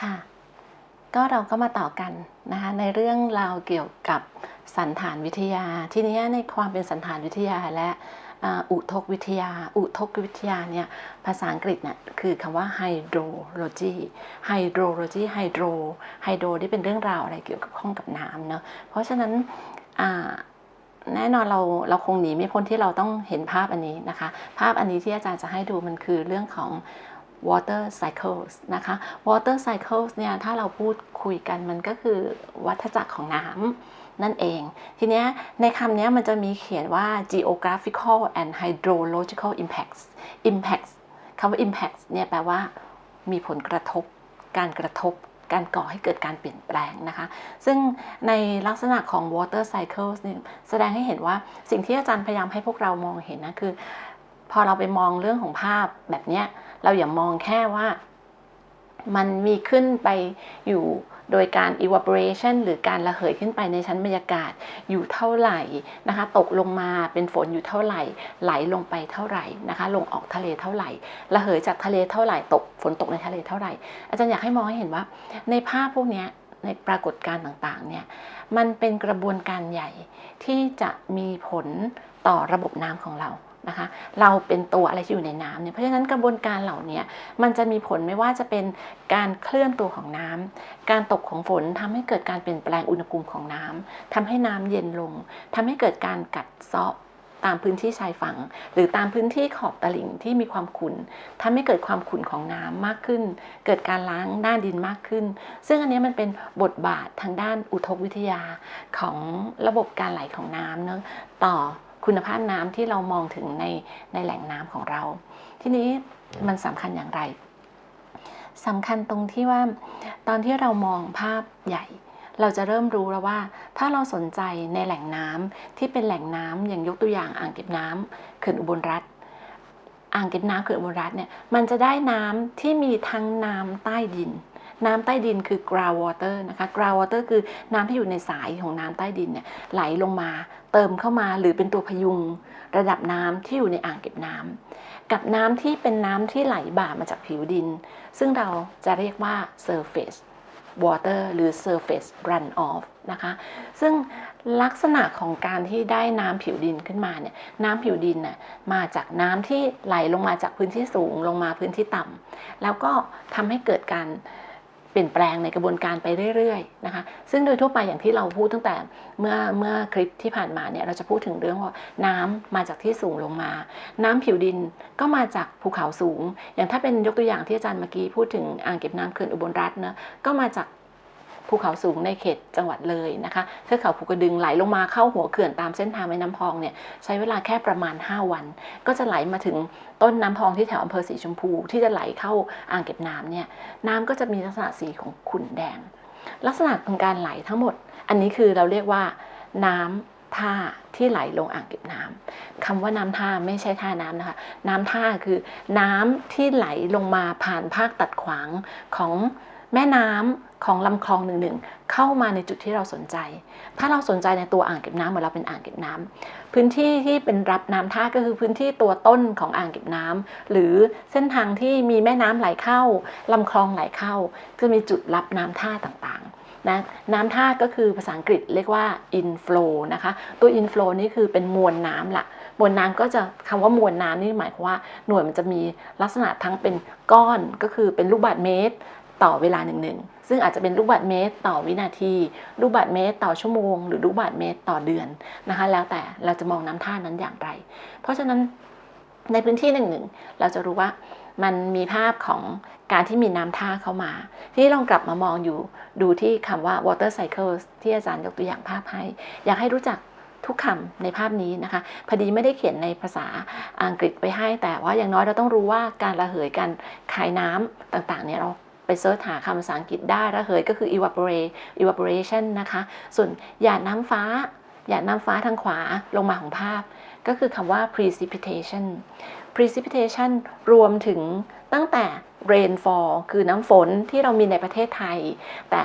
ค่ะ ก็เราก็มาต่อกันนะคะในเรื่องราวเกี่ยวกับสันฐานวิทยา ทีนี้ในความเป็นสันฐานวิทยาและอุทกวิทยา อุทกวิทยาเนี่ยภาษาอังกฤษเนี่ยคือคำว่า hydrology hydrology hydro hydro ที่เป็นเรื่องราวอะไรเกี่ยวกับข้องกับน้ำเนาะเพราะฉะนั้นแน่นอนเราเราคงหนีไม่พ้นที่เราต้องเห็นภาพอันนี้นะคะ ภาพอันนี้ที่อาจารย์จะให้ดูมันคือเรื่องของ water cycles นะคะ water cycles เนี่ยถ้าเราพูดคุยกันมันก็คือวัฏจักรของน้ำนั่นเอง ทีเนี้ยในคำเนี้ยมันจะมีเขียนว่า geographical and hydrological impacts impacts คำว่า impacts เนี่ยแปลว่ามีผลกระทบ การกระทบ การก่อให้เกิดการเปลี่ยนแปลงนะคะ ซึ่งในลักษณะของ water cycles เนี่ยแสดงให้เห็นว่าสิ่งที่อาจารย์พยายามให้พวกเรามองเห็นนะคือ พอเราไปมองเรื่องของภาพแบบเนี้ย เราอย่ามองแค่ว่า มันมีขึ้นไปอยู่โดยการ evaporation หรือการระเหยขึ้นไปในชั้นบรรยากาศอยู่เท่าไหร่นะคะ ตกลงมาเป็นฝนอยู่เท่าไหร่ ไหลลงไปเท่าไหร่นะคะ ลงออกทะเลเท่าไหร่ ระเหยจากทะเลเท่าไหร่ ตกฝนตกในทะเลเท่าไหร่ อาจารย์อยากให้มองให้เห็นว่า ในภาพพวกนี้ในปรากฏการณ์ต่างๆเนี่ยมันเป็นกระบวนการใหญ่ที่จะมีผลต่อระบบน้ำของเรา นะคะ เราเป็นตัวอะไรที่อยู่ในน้ำเนี่ยเพราะฉะนั้นกระบวนการเหล่านี้มันจะมีผลไม่ว่าจะเป็นการเคลื่อนตัวของน้ำการตกของฝนทำให้เกิดการเปลี่ยนแปลงอุณหภูมิของน้ำทำให้น้ำเย็นลงทำให้เกิดการกัดเซาะตามพื้นที่ชายฝั่ง หรือตามพื้นที่ขอบตลิ่งที่มีความขุ่นทำให้เกิดความขุ่นของน้ำมากขึ้น เกิดการล้างหน้าดินมากขึ้น ซึ่งอันนี้มันเป็นบทบาททางด้านอุทกวิทยาของระบบการไหลของน้ำเนอะต่อ คุณภาพน้ำที่เรามองถึงในในแหล่งน้ำของเรา ทีนี้มันสำคัญอย่างไรสำคัญตรงที่ว่าตอนที่เรามองภาพใหญ่ เราจะเริ่มรู้แล้วว่า ถ้าเราสนใจในแหล่งน้ำที่เป็นแหล่งน้ำอย่างยกตัวอย่างอ่างเก็บน้ำเขื่อนอุบลรัฐอ่างเก็บน้ำเขื่อนอุบลรัฐเนี่ยมันจะได้น้ำที่มีทั้งน้ำใต้ดิน น้ำใต้ดินคือ ground water นะคะ ground water คือน้ำที่อยู่ในสายของน้ำใต้ดินเนี่ยไหลลงมาเติมเข้ามาหรือเป็นตัวพยุงระดับน้ำที่อยู่ในอ่างเก็บน้ำกับน้ำที่เป็นน้ำที่ไหลบ่ามาจากผิวดิน ซึ่งเราจะเรียกว่า surface water หรือ surface runoff นะคะ ซึ่งลักษณะของการที่ได้น้ำผิวดินขึ้นมาเนี่ย น้ำผิวดินน่ะมาจากน้ำที่ไหลลงมาจากพื้นที่สูงลงมาพื้นที่ต่ำแล้วก็ทำให้เกิดการ เปลี่ยนแปลงในกระบวนการไปเรื่อยๆนะคะซึ่งโดยทั่วไปอย่างที่เราพูดตั้งแต่เมื่อเมื่อคลิปที่ผ่านมาเนี่ยเราจะพูดถึงเรื่องว่าน้ำมาจากที่สูงลงมา น้ำผิวดินก็มาจากภูเขาสูง อย่างถ้าเป็นยกตัวอย่างที่อาจารย์เมื่อกี้พูดถึงอ่างเก็บน้ำเขื่อนอุบลรัตน์นะก็มาจาก ภูเขาสูงในเขตจังหวัดเลยนะคะเทือกเขาภูกระดึงไหลลงมาเข้าหัวเขื่อนตามเส้นทางแม่น้ำพองเนี่ยใช้เวลาแค่ประมาณ 5 วัน ก็จะไหลมาถึงต้นน้ำพองที่แถวอำเภอสีชมพู ที่จะไหลเข้าอ่างเก็บน้ำเนี่ยน้ำก็จะมีลักษณะสีของขุ่นแดง ลักษณะของการไหลทั้งหมด อันนี้คือเราเรียกว่าน้ำท่าที่ไหลลงอ่างเก็บน้ำคำว่าน้ำท่าไม่ใช่ท่าน้ำนะคะ น้ำท่าคือน้ำที่ไหลลงมาผ่านภาคตัดขวางของ แม่น้ำของลำคลองหนึ่งๆเข้ามาในจุดที่เราสนใจ ถ้าเราสนใจในตัวอ่างเก็บน้ำเหมือนเราเป็นอ่างเก็บน้ำพื้นที่ที่เป็นรับน้ำท่าก็คือพื้นที่ตัวต้นของอ่างเก็บน้ำหรือเส้นทางที่มีแม่น้ำไหลเข้าลำคลองไหลเข้าจะมีจุดรับน้ำท่าต่างๆนะน้ำท่าก็คือภาษาอังกฤษเรียกว่า inflow นะคะตัว inflow นี่คือเป็นมวลน้ำละมวลน้ำก็จะคำว่ามวลน้ำนี่หมายความว่าหน่วยมันจะมีลักษณะทั้งเป็นก้อนก็คือเป็นลูกบาศก์เมตร ต่อเวลาหนึ่งๆ ซึ่งอาจจะเป็นลูกบาศก์เมตรต่อวินาที ลูกบาศก์เมตรต่อชั่วโมง หรือลูกบาศก์เมตรต่อเดือนนะคะ แล้วแต่เราจะมองน้ำท่านั้นอย่างไร เพราะฉะนั้นในพื้นที่หนึ่งๆ เราจะรู้ว่ามันมีภาพของการที่มีน้ำท่าเข้ามา ที่ลองกลับมามองอยู่ดูที่คำว่า water cycles ที่อาจารย์ยกตัวอย่างภาพให้ อยากให้รู้จักทุกคำในภาพนี้นะคะ พอดีไม่ได้เขียนในภาษาอังกฤษไปให้ แต่ว่าอย่างน้อยเราต้องรู้ว่าการระเหยการคายน้ำต่างๆเนี่ยเรา ไปเสิร์ชหาคำภาษาอังกฤษได้ระเหยก็คือ evaporate evaporation นะคะ ส่วนหยาดน้ำฟ้าหยาดน้ำฟ้าทางขวาลงมาของภาพ ก็คือคำว่า precipitation precipitation รวมถึงตั้งแต่ rainfall คือน้ำฝนที่เรามีในประเทศไทย แต่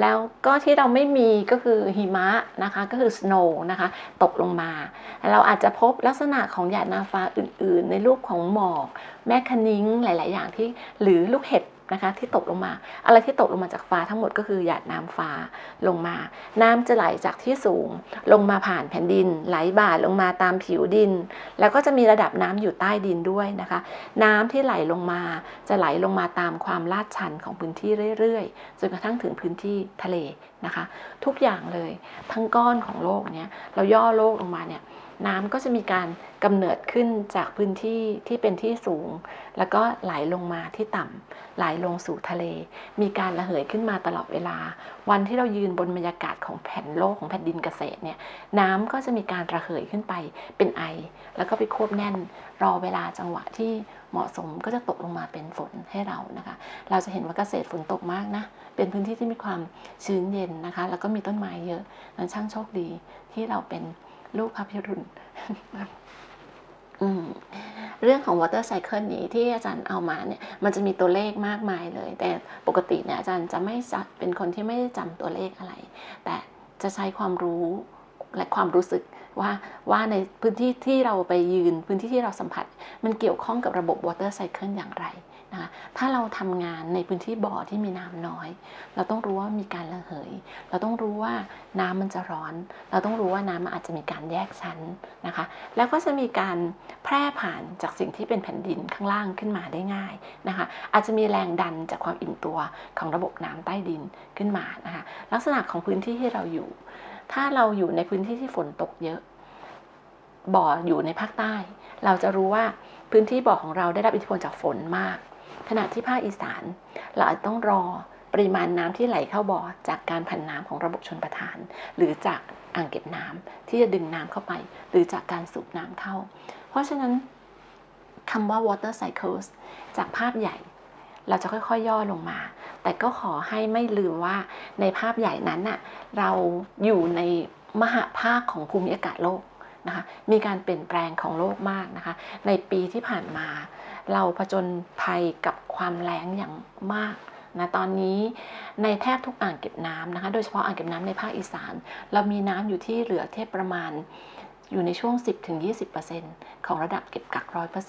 แล้วก็ที่เราไม่มีก็คือหิมะนะคะก็คือ snow นะคะตกลงมา เราอาจจะพบลักษณะของหยาดน้ำฟ้าอื่น ๆ ในรูปของหมอก แม่คะนิ้งหลาย ๆ อย่างที่หรือลูกเห็บ นะคะที่ตกลงมา อะไรที่ตกลงมาจากฟ้าทั้งหมดก็คือหยาดน้ำฟ้าลงมา น้ำจะไหลจากที่สูง ลงมาผ่านแผ่นดิน ไหลบ่าลงมาตามผิวดิน แล้วก็จะมีระดับน้ำอยู่ใต้ดินด้วยนะคะ น้ำที่ไหลลงมาจะไหลลงมาตามความลาดชันของพื้นที่เรื่อยๆจนกระทั่งถึงพื้นที่ทะเลนะคะ ทุกอย่างเลยทั้งก้อนของโลกเนี้ยเราย่อโลกลงมาเนี่ย น้ำก็จะมีการกำเนิดขึ้นจากพื้นที่ที่เป็นที่สูง แล้วก็ไหลลงมาที่ต่ำไหลลงสู่ทะเล มีการระเหยขึ้นมาตลอดเวลา วันที่เรายืนบนบรรยากาศของแผ่นโลกของแผ่นดินเกษตรเนี่ยน้ำก็จะมีการระเหยขึ้นไปเป็นไอ แล้วก็ไปควบแน่น รอเวลาจังหวะที่เหมาะสมก็จะตกลงมาเป็นฝนให้เรานะคะ เราจะเห็นว่าเกษตรฝนตกมากนะ เป็นพื้นที่ที่มีความชื้นเย็นนะคะ แล้วก็มีต้นไม้เยอะนั้นช่างโชคดีที่เราเป็น ลูกพระพิรุณเรื่องของ water cycle นี้ที่อาจารย์เอามาเนี่ยมันจะมีตัวเลขมากมายเลย แต่ปกติเนี่ยอาจารย์จะไม่จะเป็นคนที่ไม่จำตัวเลขอะไร แต่จะใช้ความรู้และความรู้สึกว่าว่าในพื้นที่ที่เราไปยืนพื้นที่ที่เราสัมผัส มันเกี่ยวข้องกับระบบ water cycle อย่างไร นะคะถ้าเราทำงานในพื้นที่บ่อที่มีน้ำน้อย เราต้องรู้ว่ามีการระเหย เราต้องรู้ว่าน้ำมันจะร้อน เราต้องรู้ว่าน้ำมันอาจจะมีการแยกชั้นนะคะ แล้วก็จะมีการแพร่ผ่านจากสิ่งที่เป็นแผ่นดินข้างล่างขึ้นมาได้ง่ายนะคะ อาจจะมีแรงดันจากความอิ่มตัวของระบบน้ำใต้ดินขึ้นมานะคะลักษณะของพื้นที่ที่เราอยู่ ถ้าเราอยู่ในพื้นที่ที่ฝนตกเยอะบ่ออยู่ในภาคใต้ เราจะรู้ว่าพื้นที่บ่อของเราได้รับอิทธิพลจากฝนมาก ขณะที่ภาคอีสาน เราอาจต้องรอปริมาณน้ำที่ไหลเข้าบ่อจากการผันน้ำของระบบชนประทาน หรือจากอ่างเก็บน้ำที่จะดึงน้ำเข้าไป หรือจากการสูบน้ำเข้า เพราะฉะนั้นคำว่า water cycles จากภาพใหญ่ เราจะค่อย ๆ ย่อลงมา แต่ก็ขอให้ไม่ลืมว่าในภาพใหญ่นั้นน่ะเราอยู่ในมหาภาคของภูมิอากาศโลก นะคะมีการเปลี่ยนแปลงของโลกมากนะคะ ในปีที่ผ่านมา เราผจญภัยกับความแล้งอย่างมากนะตอนนี้ในแทบทุกอ่างเก็บน้ำนะคะโดยเฉพาะอ่างเก็บน้ำในภาคอีสาน เรามีน้ำอยู่ที่เหลือเทียบประมาณอยู่ในช่วง 10-20%ของระดับเก็บกัก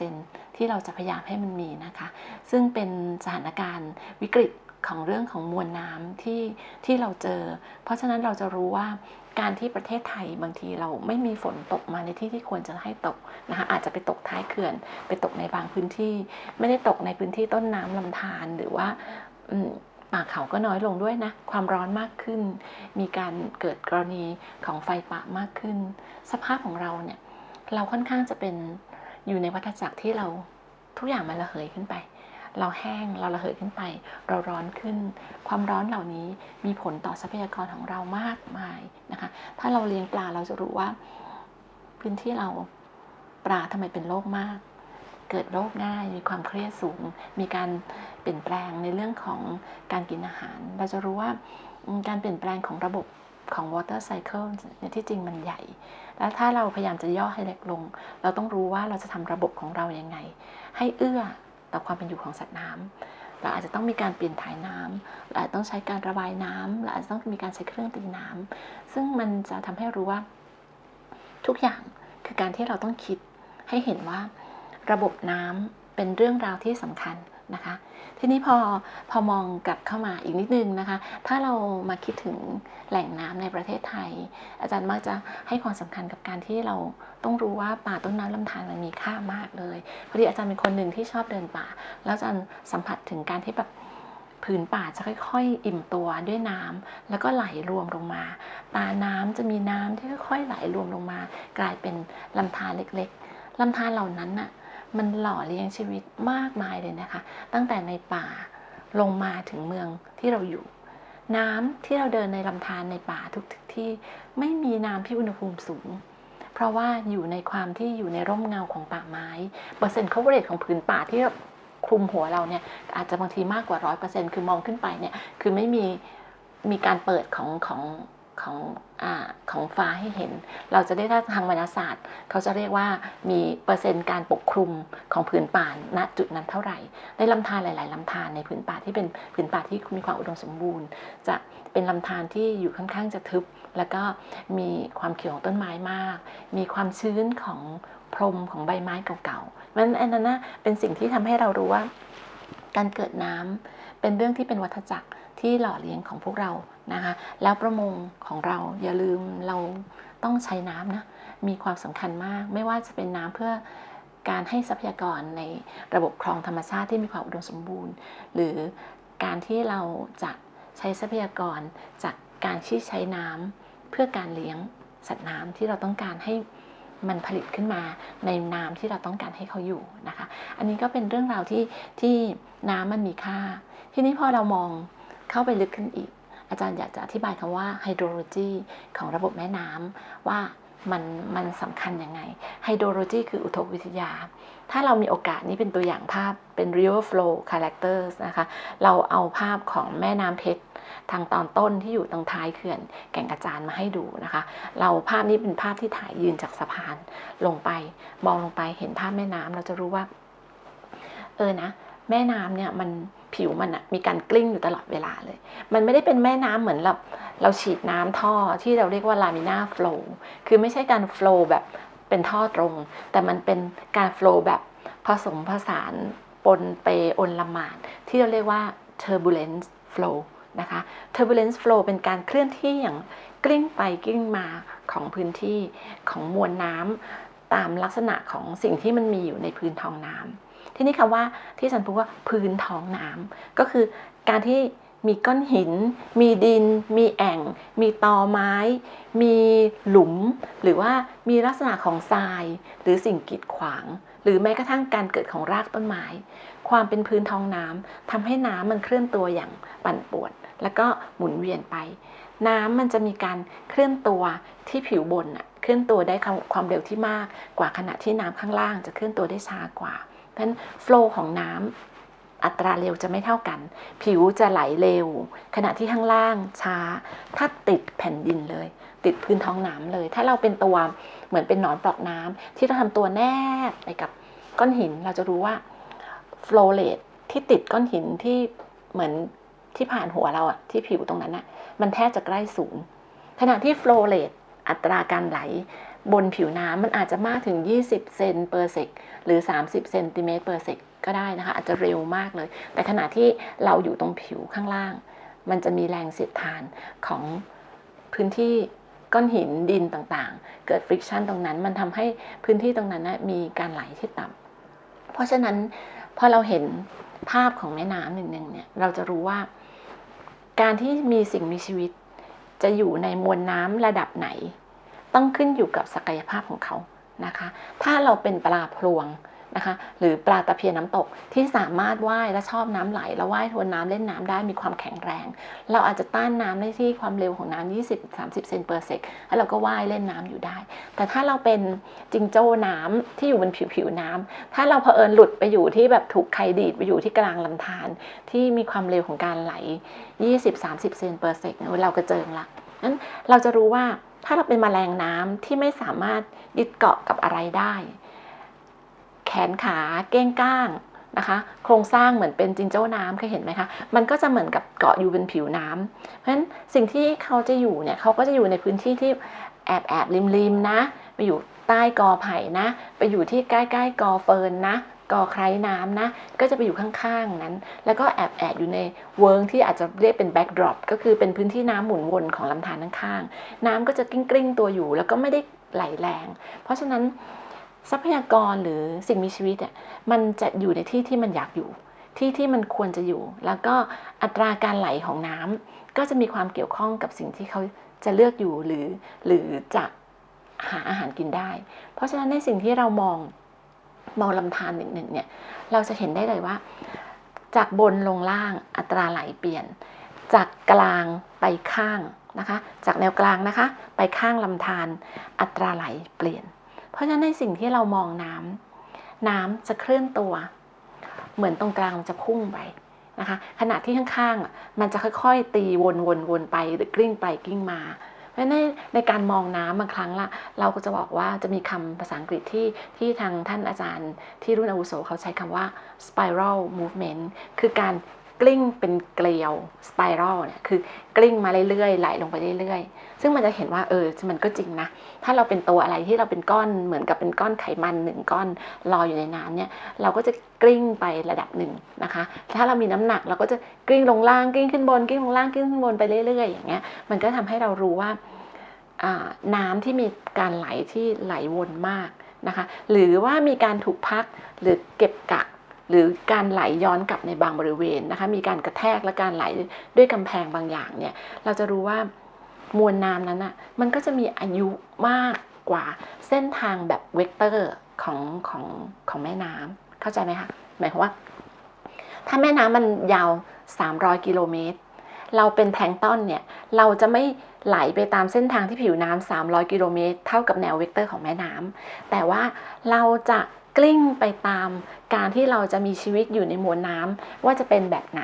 100%ที่เราจะพยายามให้มันมีนะคะ ซึ่งเป็นสถานการณ์วิกฤต ของเรื่องของมวลน้ำที่ที่เราเจอ เพราะฉะนั้นเราจะรู้ว่าการที่ประเทศไทยบางทีเราไม่มีฝนตกมาในที่ที่ควรจะให้ตกนะคะอาจจะไปตกท้ายเขื่อน ไปตกในบางพื้นที่ ไม่ได้ตกในพื้นที่ต้นน้ำลำธารหรือว่าป่าเขาก็น้อยลงด้วยนะ ความร้อนมากขึ้น มีการเกิดกรณีของไฟป่ามากขึ้น สภาพของเราเนี่ย เราค่อนข้างจะเป็นอยู่ในวัฏจักรที่เราทุกอย่างมันระเหยขึ้นไป เราแห้งเราระเหยขึ้นไป เราร้อนขึ้น ความร้อนเหล่านี้มีผลต่อทรัพยากรของเรามากมายนะคะ ถ้าเราเลี้ยงปลาเราจะรู้ว่า พื้นที่เราปลาทำไมเป็นโรคมาก เกิดโรคง่ายมีความเครียดสูง มีการเปลี่ยนแปลงในเรื่องของการกินอาหาร เราจะรู้ว่าการเปลี่ยนแปลงของระบบของ water cycle เนี่ยที่จริงมันใหญ่ แล้วถ้าเราพยายามจะย่อให้เล็กลง เราต้องรู้ว่าเราจะทำระบบของเรายังไง ให้เอื้อ ต่อความเป็นอยู่ของสัตว์น้ำเราอาจจะต้องมีการเปลี่ยนถ่ายน้ำเราอาจจะต้องใช้การระบายน้ำเราอาจจะต้องมีการใช้เครื่องตีน้ำซึ่งมันจะทำให้รู้ว่าทุกอย่างคือการที่เราต้องคิดให้เห็นว่าระบบน้ำเป็นเรื่องราวที่สำคัญ นะคะ ทีนี้พอพอมองกลับเข้ามาอีกนิดนึงนะคะ ถ้าเรามาคิดถึงแหล่งน้ำในประเทศไทย อาจารย์มักจะให้ความสำคัญกับการที่เราต้องรู้ว่าป่าต้นน้ำลำธารมันมีค่ามากเลยพอดีอาจารย์เป็นคนหนึ่งที่ชอบเดินป่า แล้วอาจารย์สัมผัสถึงการที่แบบผืนป่าจะค่อย ๆ อิ่มตัวด้วยน้ำแล้วก็ไหลรวมลงมา ตาน้ำจะมีน้ำที่ค่อยๆไหลรวมลงมา กลายเป็นลำธารเล็กๆลำธารเหล่านั้นน่ะ มันหล่อเลี้ยงชีวิตมากมายเลยนะคะ ตั้งแต่ในป่าลงมาถึงเมืองที่เราอยู่ น้ำที่เราเดินในลำธารในป่าทุกที่ไม่มีน้ำที่อุณหภูมิสูง เพราะว่าอยู่ในความที่อยู่ในร่มเงาของป่าไม้เปอร์เซ็นต์ coverage ของผืนป่าที่คลุมหัวเราเนี่ยอาจจะบางทีมากกว่าร้อยเปอร์เซ็นต์คือมองขึ้นไปเนี่ยคือไม่มีมีการเปิดของของ ของอของฟ้าให้เห็น เราจะได้ถ้าทางวรรณศาสตร์ เขาจะเรียกว่ามีเปอร์เซ็นต์การปกคลุมของผืนป่าณจุดนั้นเท่าไหร่ ในลำธารหลาย ๆลำธารในผืนป่าที่เป็นผืนป่าที่มีความอุดมสมบูรณ์ จะเป็นลำธารที่อยู่ค่อนข้างจะทึบ แล้วก็มีความเขียวของต้นไม้มาก มีความชื้นของพรมของใบไม้เก่าๆมันอันนั้นนะเป็นสิ่งที่ทำให้เรารู้ว่า การเกิดน้ำเป็นเรื่องที่เป็นวัฏจักรที่หล่อเลี้ยงของพวกเรา นะคะแล้วประมงของเราอย่าลืมเราต้องใช้น้ำนะมีความสำคัญมาก ไม่ว่าจะเป็นน้ำเพื่อการให้ทรัพยากรในระบบคลองธรรมชาติที่มีความอุดมสมบูรณ์ หรือการที่เราจะใช้ทรัพยากรจากการที่ใช้น้ำเพื่อการเลี้ยงสัตว์น้ำที่เราต้องการให้มันผลิตขึ้นมาในน้ำที่เราต้องการให้เขาอยู่นะคะ อันนี้ก็เป็นเรื่องราวที่ที่น้ำมันมีค่า ทีนี้พอเรามองเข้าไปลึกขึ้นอีก อาจารย์อยากจะอธิบายคำว่าไฮโดรโลจีของระบบแม่น้ำว่ามันมันสำคัญยังไงไฮโดรโลจีคืออุทกวิทยา ถ้าเรามีโอกาสนี้เป็นตัวอย่างภาพเป็น river flow characters นะคะ เราเอาภาพของแม่น้ำเพชรทางตอนต้นที่อยู่ตรงท้ายเขื่อนแก่งกระจานมาให้ดูนะคะ เราภาพนี้เป็นภาพที่ถ่ายยืนจากสะพานลงไป มองลงไปเห็นภาพแม่น้ำเราจะรู้ว่า เออนะ แม่น้ำเนี่ยมันผิวมันอะมีการกลิ้งอยู่ตลอดเวลาเลย มันไม่ได้เป็นแม่น้ำเหมือนเราเราฉีดน้ำท่อที่เราเรียกว่าลามิน่าโฟล์คือไม่ใช่การโฟล์แบบเป็นท่อตรง แต่มันเป็นการโฟล์แบบผสมผสานปนเปอน ละหมาด ที่เราเรียกว่า turbulence flow นะคะ turbulence flow เป็นการเคลื่อนที่อย่างกลิ้งไปกลิ้งมาของพื้นที่ของมวลน้ำตามลักษณะของสิ่งที่มันมีอยู่ในพื้นท้องน้ำ ที่นี้คำว่าที่ฉันพูดว่าพื้นท้องน้ำก็คือการที่มีก้อนหิน มีดิน มีแอ่ง มีตอไม้ มีหลุม หรือว่ามีลักษณะของทราย หรือสิ่งกีดขวาง หรือแม้กระทั่งการเกิดของรากต้นไม้ ความเป็นพื้นท้องน้ำทำให้น้ำมันเคลื่อนตัวอย่างปั่นป่วน แล้วก็หมุนเวียนไป น้ำมันจะมีการเคลื่อนตัวที่ผิวบนเคลื่อนตัวได้ความความเร็วที่มากกว่าขณะที่น้ำข้างล่างจะเคลื่อนตัวได้ช้ากว่า เพราะฉะนั้นโฟล์ของน้ำอัตราเร็วจะไม่เท่ากัน ผิวจะไหลเร็ว ขณะที่ข้างล่างช้า ถ้าติดแผ่นดินเลย ติดพื้นท้องน้ำเลย ถ้าเราเป็นตัวเหมือนเป็นหนอนปลอกน้ำที่เราทำตัวแนบไปกับก้อนหิน เราจะรู้ว่า flow rate ที่ติดก้อนหินที่เหมือนที่ผ่านหัวเราอะที่ผิวตรงนั้นอะมันแทบจะใกล้ศูนย์ขณะที่ flow rate อัตราการไหล บนผิวน้ำมันอาจจะมากถึง 20 เซนเปอร์เซกหรือ 30 เซนติเมตรเปอร์เซกก็ได้นะคะ อาจจะเร็วมากเลย แต่ขณะที่เราอยู่ตรงผิวข้างล่าง มันจะมีแรงเสียดทานของพื้นที่ก้อนหินดินต่างๆ เกิด friction ตรงนั้น มันทำให้พื้นที่ตรงนั้นนะมีการไหลที่ต่ำเพราะฉะนั้นพอเราเห็นภาพของแม่น้ำหนึ่งๆเนี่ยเราจะรู้ว่า การที่มีสิ่งมีชีวิตจะอยู่ในมวลน้ำระดับไหน ต้องขึ้นอยู่กับศักยภาพของเขานะคะ ถ้าเราเป็นปลาพลวงนะคะหรือปลาตะเพียนน้ำตกที่สามารถว่ายและชอบน้ำไหล แล้วว่ายทวนน้ำเล่นน้ำได้มีความแข็งแรง เราอาจจะต้านน้ำได้ที่ความเร็วของน้ำ20-30 เซนเปอร์เซกแล้วเราก็ว่ายเล่นน้ำอยู่ได้ แต่ถ้าเราเป็นจิงโจ้น้ำที่อยู่บนผิวผิวน้ำถ้าเราเผอิญหลุดไปอยู่ที่แบบถูกใครดีดไปอยู่ที่กลางลำธารที่มีความเร็วของการไหล 20-30 เซนเปอร์เซกเรากระเจิงละ นั้นเราจะรู้ว่าถ้าเราเป็นแมลงน้ำที่ไม่สามารถยึดเกาะกับอะไรได้ แขนขาเก้งก้างนะคะ โครงสร้างเหมือนเป็นจิงโจ้น้ำเคยเห็นไหมคะ มันก็จะเหมือนกับเกาะอยู่บนผิวน้ำเพราะฉะนั้นสิ่งที่เขาจะอยู่เนี่ยเขาก็จะอยู่ในพื้นที่ที่แอบแอบริมริมๆนะ ไปอยู่ใต้กอไผ่นะ ไปอยู่ที่ใกล้ๆกอเฟิร์นนะ กอไคร้น้ำนะ ก็จะไปอยู่ข้างๆนั้น แล้วก็แอบแอบอยู่ในเวิร์งที่อาจจะเรียกเป็นแบ็กดรอปก็คือเป็นพื้นที่น้ำหมุนวนของลำธารข้างๆ น้ำก็จะกลิ้งๆตัวอยู่ แล้วก็ไม่ได้ไหลแรง เพราะฉะนั้นทรัพยากรหรือสิ่งมีชีวิตเนี่ยมันจะอยู่ในที่ที่มันอยากอยู่ ที่ที่มันควรจะอยู่ แล้วก็อัตราการไหลของน้ำก็จะมีความเกี่ยวข้องกับสิ่งที่เขาจะเลือกอยู่หรือหรือจะหาอาหารกินได้ เพราะฉะนั้นในสิ่งที่เรามอง มองลำธารหนึ่งๆเนี่ยเราจะเห็นได้เลยว่า จากบนลงล่างอัตราไหลเปลี่ยน จากกลางไปข้างนะคะ จากแนวกลางนะคะ ไปข้างลำธารอัตราไหลเปลี่ยน เพราะฉะนั้นในสิ่งที่เรามองน้ำน้ำจะเคลื่อนตัว เหมือนตรงกลางมันจะพุ่งไปนะคะขณะที่ข้างๆมันจะค่อยๆ ตีวนๆๆไปหรือกลิ้งไปกลิ้งมา เพราะในในการมองน้ำบางครั้งละเราก็จะบอกว่าจะมีคำภาษาอังกฤษที่ที่ทางท่านอาจารย์ที่รุ่นอาวุโสเขาใช้คำว่า spiral movement คือการ กลิ้งเป็นเกลียวสไปรัลเนี่ยคือกลิ้งมาเรื่อยๆไหลลงไปเรื่อยๆ ซึ่งมันจะเห็นว่าเออมันก็จริงนะ ถ้าเราเป็นตัวอะไรที่เราเป็นก้อนเหมือนกับเป็นก้อนไขมันหนึ่งก้อนลอยอยู่ในน้ำเนี่ยเราก็จะกลิ้งไประดับหนึ่งนะคะ ถ้าเรามีน้ำหนักเราก็จะกลิ้งลงล่างกลิ้งขึ้นบนกลิ้งลงล่างกลิ้งขึ้นบนไปเรื่อยๆอย่างเงี้ยมันก็ทำให้เรารู้ว่าน้ำที่มีการไหลที่ไหลวนมากนะคะ หรือว่ามีการถูกพักหรือเก็บกัก หรือการไหลย้อนกลับในบางบริเวณนะคะ มีการกระแทกและการไหลด้วยกำแพงบางอย่างเนี่ย เราจะรู้ว่ามวลน้ำนั้นอะ มันก็จะมีอายุมากกว่าเส้นทางแบบเวกเตอร์ของของของแม่น้ำเข้าใจไหมคะ หมายความว่า ถ้าแม่น้ำมันยาว 300 กิโลเมตร เราเป็นแพลงต้นเนี่ย เราจะไม่ไหลไปตามเส้นทางที่ผิวน้ำ300 กิโลเมตร เท่ากับแนวเวกเตอร์ของแม่น้ำแต่ว่าเราจะ กลิ้งไปตามการที่เราจะมีชีวิตอยู่ในมวลน้ำว่าจะเป็นแบบไหน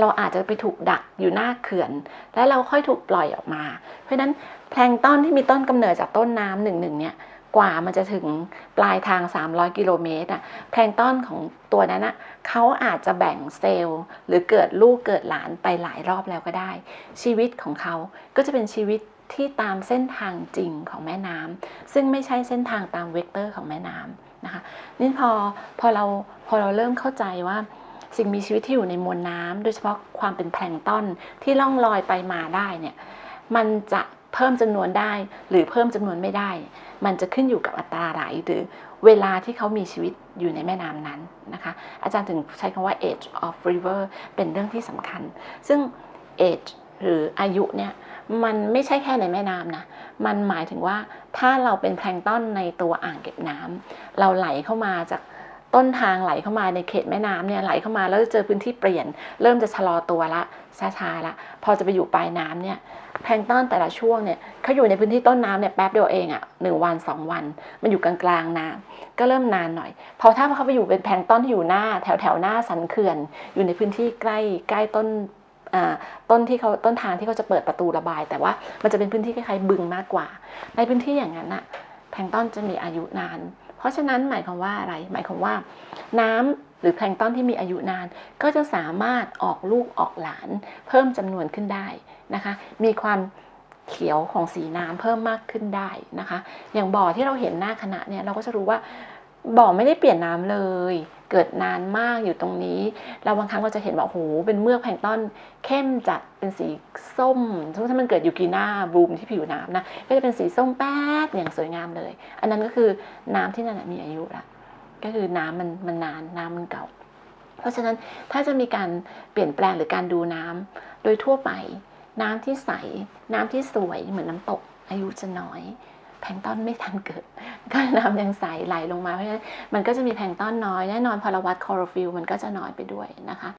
เราอาจจะไปถูกดักอยู่หน้าเขื่อน แล้วเราค่อยถูกปล่อยออกมา เพราะฉะนั้นแพลงต้นที่มีต้นกำเนิดจากต้นน้ำหนึ่งหนึ่งเนี่ยกว่ามันจะถึงปลายทาง 300 กิโลเมตรอะแพลงต้นของตัวนั้นอะเขาอาจจะแบ่งเซลล์ หรือเกิดลูกเกิดหลานไปหลายรอบแล้วก็ได้ ชีวิตของเขาก็จะเป็นชีวิตที่ตามเส้นทางจริงของแม่น้ำซึ่งไม่ใช่เส้นทางตามเวกเตอร์ของแม่น้ำ นะคะนี่พอพอเราพอเราเริ่มเข้าใจว่าสิ่งมีชีวิตที่อยู่ในมวลน้ำโดยเฉพาะความเป็นแพลงก์ต้นที่ล่องลอยไปมาได้เนี่ยมันจะเพิ่มจำนวนได้หรือเพิ่มจำนวนไม่ได้ มันจะขึ้นอยู่กับอัตราไหลหรือเวลาที่เขามีชีวิตอยู่ในแม่น้ำนั้นนะคะ อาจารย์ถึงใช้คำว่า age of river เป็นเรื่องที่สำคัญ ซึ่ง age หรืออายุเนี่ย มันไม่ใช่แค่ในแม่น้ำนะ มันหมายถึงว่าถ้าเราเป็นแพลงต้อนในตัวอ่างเก็บน้ำเราไหลเข้ามาจากต้นทางไหลเข้ามาในเขตแม่น้ำเนี่ยไหลเข้ามาแล้วจะเจอพื้นที่เปลี่ยน เริ่มจะชะลอตัวละช้าๆละพอจะไปอยู่ปลายน้ำเนี่ยแพลงต้อนแต่ละช่วงเนี่ยเขาอยู่ในพื้นที่ต้นน้ำเนี่ยแป๊บเดียวเองอะ่ะหนึ่งวันสองวัน มันอยู่กลางกลางๆน้ำก็เริ่มนานหน่อย พอถ้าเขาไปอยู่เป็นแพลงต้อนที่อยู่หน้า แถวแถวๆหน้าสันเขื่อน อยู่ในพื้นที่ใกล้ใกล้ต้น ต้นที่เขาต้นทางที่เขาจะเปิดประตูระบาย แต่ว่ามันจะเป็นพื้นที่คล้ายๆบึงมากกว่า ในพื้นที่อย่างนั้นน่ะแพลงต้นจะมีอายุนาน เพราะฉะนั้นหมายความว่าอะไร หมายความว่า น้ำหรือแพลงต้นที่มีอายุนาน ก็จะสามารถออกลูกออกหลาน เพิ่มจำนวนขึ้นได้นะคะ มีความเขียวของสีน้ำเพิ่มมากขึ้นได้นะคะ อย่างบ่อที่เราเห็นหน้าคณะเนี่ยเราก็จะรู้ว่าบ่อไม่ได้เปลี่ยนน้ำเลย เกิดนานมากอยู่ตรงนี้ เราบางครั้งเราจะเห็นว่าโอ้โหเป็นเมือกแพลงต้อนเข้มจัดเป็นสีส้มสมมติถ้ามันเกิดยูกีนาบลูมที่ผิวน้ำนะก็จะเป็นสีส้มแป๊ดอย่างสวยงามเลย อันนั้นก็คือน้ำที่นั่นมีอายุละก็คือน้ำมันมันนานน้ำมันเก่า เพราะฉะนั้นถ้าจะมีการเปลี่ยนแปลงหรือการดูน้ำโดยทั่วไป น้ำที่ใส น้ำที่สวยเหมือนน้ำตกอายุจะน้อย แพงต้นไม่ทันเกิดก็น้ำยังใสไหลลงมาเพราะฉะนั้นมันก็จะมีแพงต้นน้อยแน่นอนพอเราวัดคลอโรฟิลมันก็จะน้อยไปด้วยนะคะ